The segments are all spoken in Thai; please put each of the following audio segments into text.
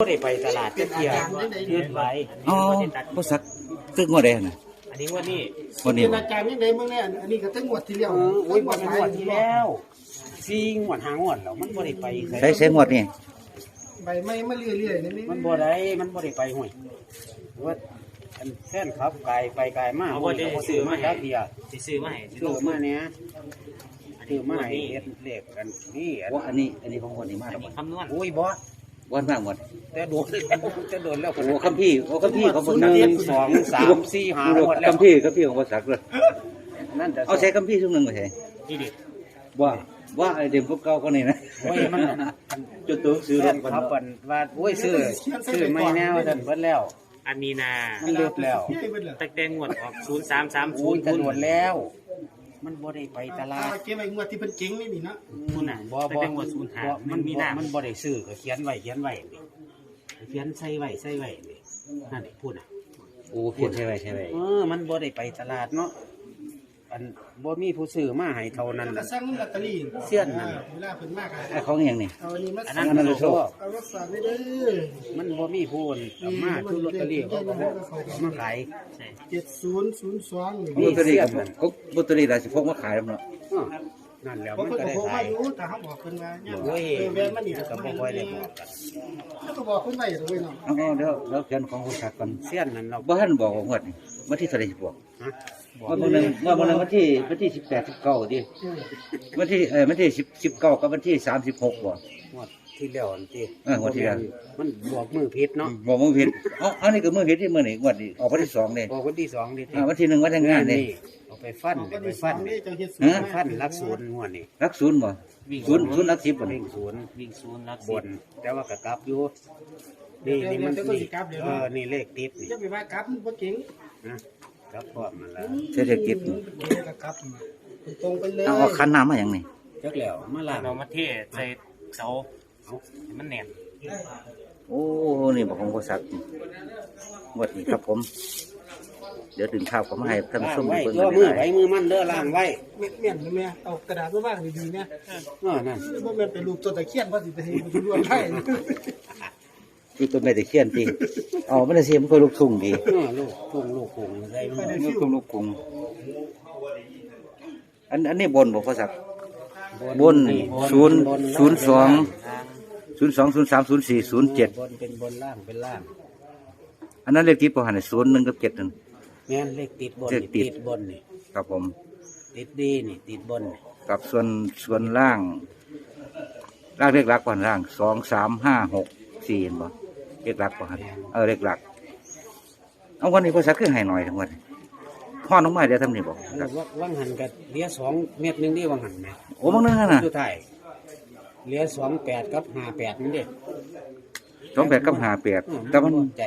บ่ได้ไปตลาดจะเที่ยวยืดไว้อ๋อบ่สักตึกงวดใดน่ะอันนี้ว่านี่วันนี้เป็นบ่อาจารย์ยังไงมึงเนี่ยอันนี้ก็ตั้งหมดที่เดียวเออโอ้ยบ่เป็นงวดที่แล้วซีงวดหางวดแล้วมันบ่ได้ไปไสใช้ใช้งวดนี่ใบไม้มาเรื่อยๆนี่นี่มันบ่ได้มันบ่ได้ไปห้วยว่าอันแฟนครับกายไปกายมาเอาบ่ได้ซื้ซื้ออมามาให้จักเดียวสิซื้อมาให้ซื้อมาเนี้ยซื้อมาให้เฮ็ดเลขกันนี่อันว่าอันนี้อันนี้ของคนนี้มาอัแล้นวนี้บ่คำนวณโอ้ยบ่ วันมากหมดแต่โดนแล้วแต่โดนแล้วโอ้คัมพี่โอ้คัมพี่ของบ่หสักนึ่งสองสามสี่ห้าหมดแล้วคัมพี่คัมพี่ของบ่สักเลยนั่นแต่เอาใช้คัมพี่ทุกหนึงบ่ใช่นี่ดิว่าว่าไอ้เด็กพวกเก่าก็นี่นะโอ้ยมันจนตัวซื้อซื้อรรถถครับเปิ้นว่าโอ้ยซื้อซื้อไม่แน่ว่าท่านเบิดแล้ว อันนี้นามันเลือบแล้วให้เบิดเลยตั้งแต่งวดออก0 3 3โอ้ย0ถนนแล้ว มันบ่ได้ไปตลาดเก็บไว้งวดที่เพิ่นเก่งนี่นี่นะคุณน่ะบ่ตั้งบ่แต่งวด0บ่5มัมันนมีมีหน้าน้ามันบ่ได้ซื้อก็เขียนไว้เขียนไว้นี่เขียนใส่ไว้ใส่ไว้นี่นั่นนี่พูดน่ะโอ้เขียนใช่ไหมใช่ไหมเออมันบ่ได้ไปตลาดเนาะ อันบ่มีผู้ซื้อมาให้เท่านั้นก็ล่ะสร้างลอตเตอรี่เสี้ยนนั่น เวลาเพิ่นมากไอ้ของอหย่างนี้เอาอันนี้มาอันสร้านั้งนอันนั้นโลโชโก้คเอารักษาไว้เด้อมันบ่มีผู้เอามาทุลอตเตอรี่เขาก็บ่มาขายใช่เจ็ดศูนย์ศูนย์สองนี่ลอตเตอรี่กับก็ลอตเตอรี่ได้สิพกมาขายแล้วเนาะเออนั่นแล้วเพราะมันเพิ่นก็ก็ได้โทรขามายอยู่แต่เขาบอกเพิ่นว่าเนี่ยโอ้ยเออแว่นมันนี่ก็บ่ค่อยได้บอกกันแล้วก็บอกเพิ่นไว้ตรงนี้เนาะเอาเอาเดี๋ยวเดี๋ยวเขียนของผู้สักก่อนเสี้ยนนั่นเราบ่ทันบอกว่างวดนี่วันที่เท่าไหร่สิบอกฮะ บอกวันมื้อนึงว่ามื้อนึงวันที่วันที่18 19ดิเออวันที่เอ่อวันที่10 19กับวันที่36บ่งวดที่แล้วนั่นติเอองวดที่แล้วมันบอกมือผิดเนาะบอกมื้อผิดเอ๋ออันนี้ก็มื้อผิดที่มื้อนี้งวดนี้ออกวันที่2นี่บอกวันที่สองนี่ติอ่าวันที่1วันทำงานนี่เอาไปฟันก็เอาไปได้สอฟังนนี่จังเฮ็ดศูฮะนย์ฟันรักศูนย์งวดนี่รักศูนย์บ่ศูนย์ศูนย์รัก10บ่เร่นี่งศูนย์วิ่งศูนย์รักบสิบน แต่ว่าก็กลับอยู่นี่นี่มันนี่เออนี่เลขติดนี่จะไปว่ากลับมันบ่เก่งนะ กลับพร้อมมันละเศรษฐกิจนี่เก่งก็กลับมาตรงไปเลยเอาเอาคันน้ำมาหยังนี่จักแล้วมาล้างเอามาเทใส่เสาเอาให้มันแน่นโอ้นี่บอกของผู้สักนี่งวดนี้ครับผม เดี๋ยวถึงข้าวผมมาให้ท่านผู้ล้าชงมไว้เบิ่งตัวกันมือได้ไว้มือมันเด้อล้างไว้เม็ดเมี่ยนแม่เอากระดาษมาว่างดีๆนะเออนั่นบ่แม่นเป็นรูปต้นตะเคียนว่าสิไปให้มันรวมได้ คือตัวแม่ตะเคียนจริงเอาไม่ได้เสียมันก็ลูกทุ่งดีเออลูกทุ่งลูกคงใส่มันลูกทุ่งลูกกรุงอันอันนี้บนบอกภาษาบนศูนย์ศูนย์สองศูนย์สองศูนย์สามศูนย์สี่ศูนย์เจ็ดบนเป็นบนล่างเป็นล่าง อันนั้นเลขที่ประหันศูนย์หนึ่งกับเจ็ดหนึ่งแม่นเลขติดบนเลนี่ขติดติดบนนี่ครับผม ติดดีนี่ ติดบนนี่กับส่วนส่วนล่าง ล่างเลขหลักก่อนล่างสองสามห้าหกสี่เห็นบ่ เลขหลักก่อนเออเลขหลัก เอาวันนี้ภาษาคือให้หน่อยทั้งวันพ่อน้องไม้เดี๋ยวทำนี่บอกเออว่าว่างหันกับเหลี้ยสองเม็ดหนึงนี่ว่างหันไหมโอ้บางนึงนะสุดท้ายเหลี้ยสองแปดกับห้าแปดนี่เด็กสองแปดกับห้าแปดแต่มันใจ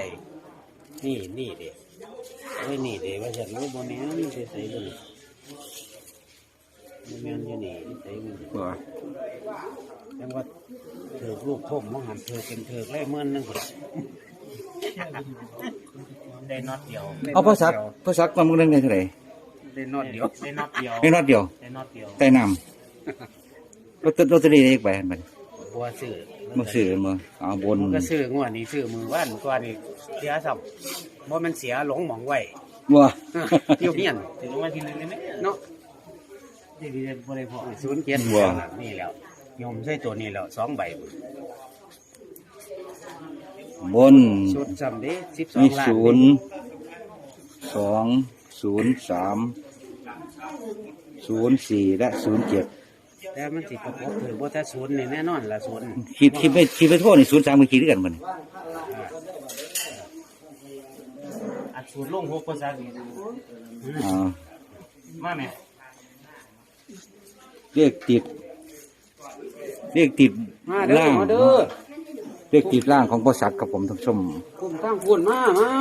นี่นี่เด็กไว้นี่เด็กว่าฉันรู้บนนี้นี่ใส่ใส่บนนี่มันแม่นอยู่นี่ใส่มันบ่จังว่าเถือก ลูกพ่มว่างหันเถือกเป็นเถือกไล่เมื่อนนึงได้น็อตเดียวเอาภาษาภาษาความมึงเรื่องได้เท่าไหร่ได้นอดเดียวได้น็อตเดียวไม่นอดเดียวได้น็อตเดียวใต้น้ำรถรถตอรีอีกใบอันบัดบัวซื้อมาซื้อกันมาเอาบนก็ซื้องวดนี้ซื้อมือว่านตัวนี้เสียสับบ่มันเสียหลงหมองไว้ว่าเที่ยวเฮียนถึงรางวัลที่หนึ่งได้ไหมเนาะที่ดีได้บ่ได้พอศูนย์เจ็ดว้านี่แล้ว ยมใส่ตัวนี้แล้วสองใบบนชุดซ้ำเด้สิบสอมีงล้านศูนย์สองศูนย์สามศูนย์สี่และศูนย์เจ็ดแต่มันสิประกอบถือว่าถ้าศูนย์นี่แน่นอนละศูนย์คิดคิดไม่คิดไม่โทษนี่ศูนย์สามมือคิดด้วยกันมันอัดสูตรลงหกภาษาดีอ่ามาไหมเรียกติด เรียกติดมาเด้อล่างมาเด้อเรียกติดล่างของพ่อศักดิ์กับผมทั้งชมคุ้มตั้งพุ่นมามา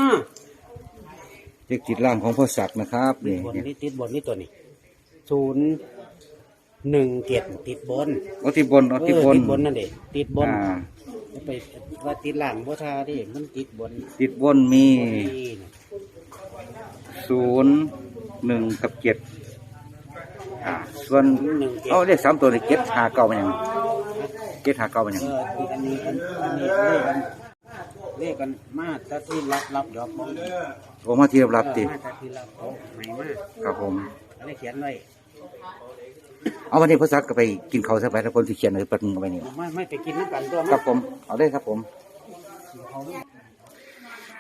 เรียกติดล่างของพ่อศักดิ์นะครับนี่บนนี่ติดบนนี่ตัวนี้ศูนย์หนึ่งเจ็ดติดบนเอาที่บนเอาเอที่อบนติดบนนั่นเด็ติดบนอ่าไปว่าติดหลังบ่ทาดิมันติดบนติดบนมีนี่ศูนย์หนึ่งกับเจ็ดอ่าส่วนหนึ่งเจ็ดเอาเรียกสามตัวนี่เจ็ดหาเก้ามันยัง เจ็ดหาเก้ามันยังเอออันนี้อันอันนี้เลขอันเรียกกันมาถ้าที่รับรับดอกบ่โอมาที่รับติมาถ้าที่รับเขาไม่มาครับผมก็เลยเขียนไว้เอาวันนี้พระศักดิ์ก็ไปกินข้าวสักไปแล้วคนที่เขียนเลยปัดมือไปนี่ ไม่ไม่ไปกินน้ำกันตัวครับผม เอาได้ครับผม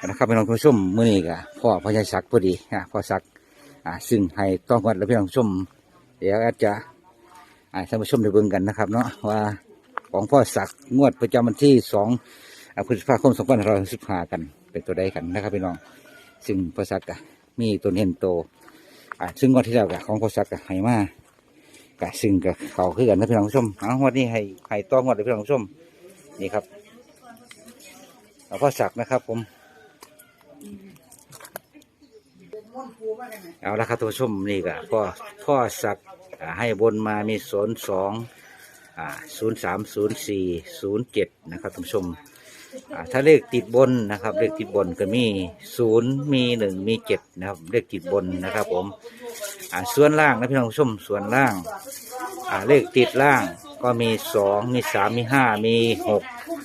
นะครับพี่น้องผู้ชมมื้อนี้ก็พ่อพญาศักดิ์พอดีอ่าพ่อศักดิ์อ่าซึ่งให้ต้องกันแล้วพี่น้องผู้ชม เดี๋ยวอาจจะอ่าท่านผู้ชมได้เบิ่งกันนะครับ เนาะว่า ของพ่อศักดิ์งวดประจำวันที่สองอ่าพฤษภาคมสองพันห้าร้อยสิบห้ากัน เป็นตัวใดกันนะครับพี่น้อง ซึ่งพ่อศักดิ์มีตัวเห็นโตอ่าซึ่งงวดที่แล้วก็ของพ่อศักดิ์ให้มากะซึ่งก็เขาคือกันนะพี่น้องผู้ชมเอางวดนี้ให้ให้ต้องงวดเลยพี่น้องผู้ชมนี่ครับเอาพ่อศักดิ์นะครับ ผมเอาละครับท่านผู้ชมนี่ก็พ่อพ่อศักดิ์ให้บนมามีศูนสอง อ่าศูนย์สามศูนย์สี่ศูนย์เจ็ดนะครับท่านผู้ชมอ่าถ้าเลขติดบนนะครับ เลขติดบนก็มีศูนย์มีหนึ่งมีเจ็ดนะครับ เลขติดบนนะครับ ผมอ่าส่วนล่างนะพี่น้องผู้ชมส่วนล่างอ่าเลขติดล่างก็มีสองมีสามมีห้ามีหก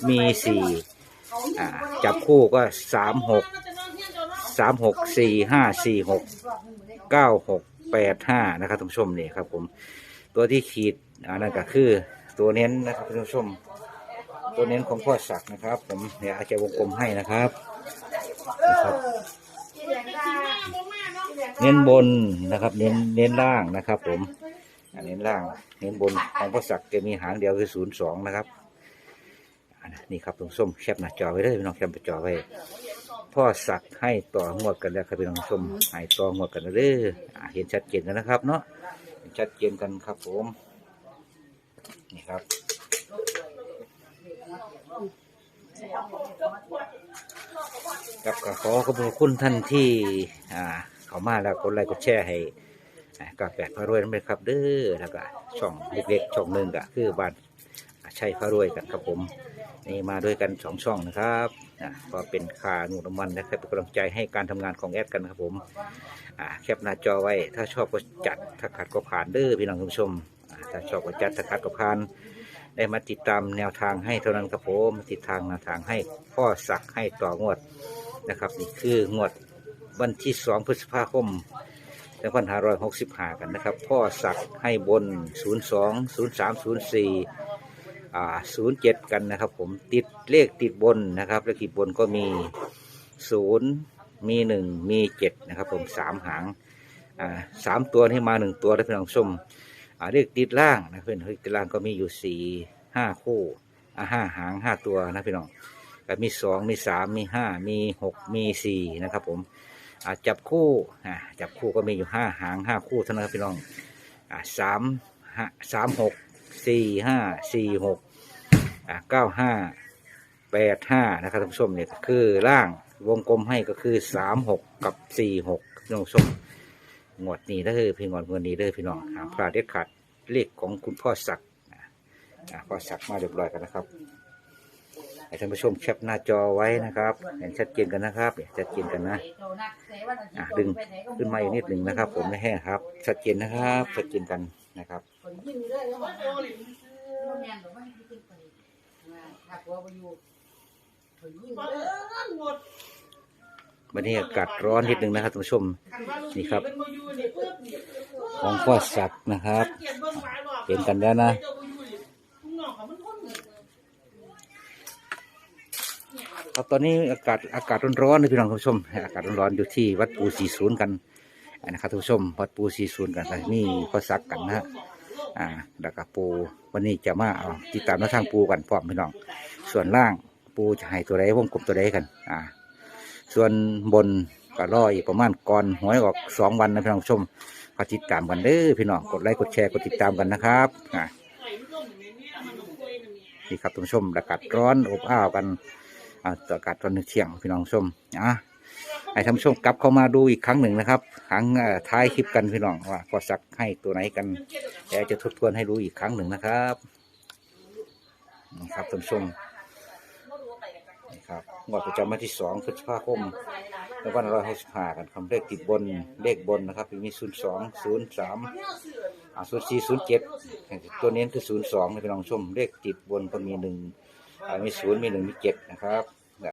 มีสี่อ่าจับคู่ก็สามหกสามหกสี่ห้าสี่หกเก้าหกแปดห้านะครับท่านผู้ชมนี่ครับผมตัวที่ขีดอันนั้นก็คือ ตัวเน้นนะครับท่านผู้ชม ตัวเน้นของพ่อศักดิ์นะครับ ผมเนี่ยวอาจจะวงกลมให้นะครับนะครับ เน้นบนนะครับ เน้นเน้นล่างนะครับ ผมเน้นล่าง เน้นบนของพ่อศักดิ์จะมีหางเดียวคือศูนย์สองนะครับนี่ครับท่านผู้ชมแคปหน้าจอไว้เลยพี่น้องแคปหน้าจอไว้พ่อสักด์ให้ต่องวดกันแล้วครับพี่น้องผู้ชมให้ต่องวดกันแล้วเห็นชัดเจนกันนะครับ เนาะชัดเจนกันครับผม นี่ครับกับก็ขอขอบคุณท่านที่อ่าเขามาแล้วกดไลค์กดแชร์ให้อ่ากาแฟพารวยนั่นเองครับเด้อแล้วก็ช่องเล็กๆช่องหนึ่งก็คือบ้านชัยพารวยกันครับผมนี่มาด้วยกันสองช่องนะครับอะก็เป็นค่าหนุนำมันนะครับเป็นกำลังใจให้การทำงานของแอดกันครับผมแคปหน้าจอไว้ ถ้าชอบก็จัดถ้าขัดก็ผ่านเด้อพี่น้องผู้ชม ถ้าชอบก็จัดถ้าขัดก็ผ่าน ได้มาติดตามแนวทางให้เท่านั้นครับผมติดทางแนวทางให้พ่อสักให้ต่องวดนะครับ นี่คืองวดวันที่สองพฤษภาคมสองพันห้าร้อยหกสิบห้ากันนะครับ พ่อสักให้บนศูนย์สองศูนย์สามศูนย์สี่อ่าศูนย์เจ็ดกันนะครับ ผมติดเลขติดบนนะครับเลขติดบนก็มีศูนย์มีหนึ่งมีเจ็ดนะครับ ผมสามหางอ่าสามตัวที่มาหนึ่งตัวได้พี่น้องชม เลขติดล่างนะเพื่อนเลขติดล่างก็มีอยู่สี่ห้าคู่อ่าห้าหางห้าตัวนะพี่น้องก็มีสองมีสามมีห้ามีหกมีสี่นะครับ ผมอ่าจับคู่อ่าจับคู่ก็มีอยู่ห้าหางห้าคู่เท่านั้นครับพี่น้องอ่าสามห้าสามหกสี่ห้าสี่หกอ่าเก้าห้าแปดห้านะครับท่านผู้ชมเนี่ยคือล่างวงกลมให้ก็คือสามหกกับสี่หกท่านผู้ชม งวดนี้เด้อพี่งวดงวดนี้เด้อพี่น้องหามพลาดเด็ดขาดเลขของคุณพ่อศักดิ์อ่าอ่าพ่อศักดิ์มาเรียบร้อยกันนะครับให้ท่านผู้ชมแคปหน้าจอไว้นะครับเห็นชัดเจนกันนะครับเห็นชัดเจนกันนะอะดึงขึ้นมาอีกนิดหนึ่งนะครับ ผมไม่แห้งครับ ชัดเจนนะครับชัดเจนกันนะครับวั นนี้อากาศร้อนนิดนึงนะครับท่านผู้ชม นี่ครับ ของพ่อศักดิ์นะครับ เห็นกันแล้วนะ ครับตอนนี้อากาศอากาศร้อนๆนะพี่น้องท่านผู้ชม อากาศร้อนๆอยู่ที่วัดปูสีศูนย์กันนะครับท่านผู้ชม วัดปูสีศูนย์กันนี่พ่อศักดิ์กันนะฮะอ่าดักกปูวันนี้จะมาเอาติดตามแนวทางปูกันพร้อมพี่น้อง ส่วนล่างปูจะให้ตัวใดวงกลมตัวใดกัน อ่า ส่วนบนก็รออีกประมาณก่อนหวยออกสองวันนะพี่น้องชมก็ติดตามกันเด้อพี่น้องกดไลค์กดแชร์กดติดตามกันนะครับอ่านี่ครับท่านผู้ชมอากาศร้อนอบอ้าวกันอ่าอากาศตอนเที่ยงพี่น้องชมอะให้ท่านผู้ชมกลับเข้ามาดูอีกครั้งหนึ่งนะครับครั้งท้ายคลิปกันพี่น้องว่าพอสักให้ตัวไหนกันเดี๋ยวจะทบทวนให้ดูอีกครั้งหนึ่งนะครับนี่ครับท่านผู้ชม งวดประจำวันที่สองพฤษภาคมในวันร้อยห้ผ่ากันคำเลขติดบนเลขบนนะครับมีศูนย์สองศูนย์สามศูนย์สี่ศูนย์เจ็ดตัวเน้นคือศูนย์สองในพี่น้องชมเลขติดบนก็มีหนึ่งมีศูนย์มีหนึ่งมีเจ็ดนะครับ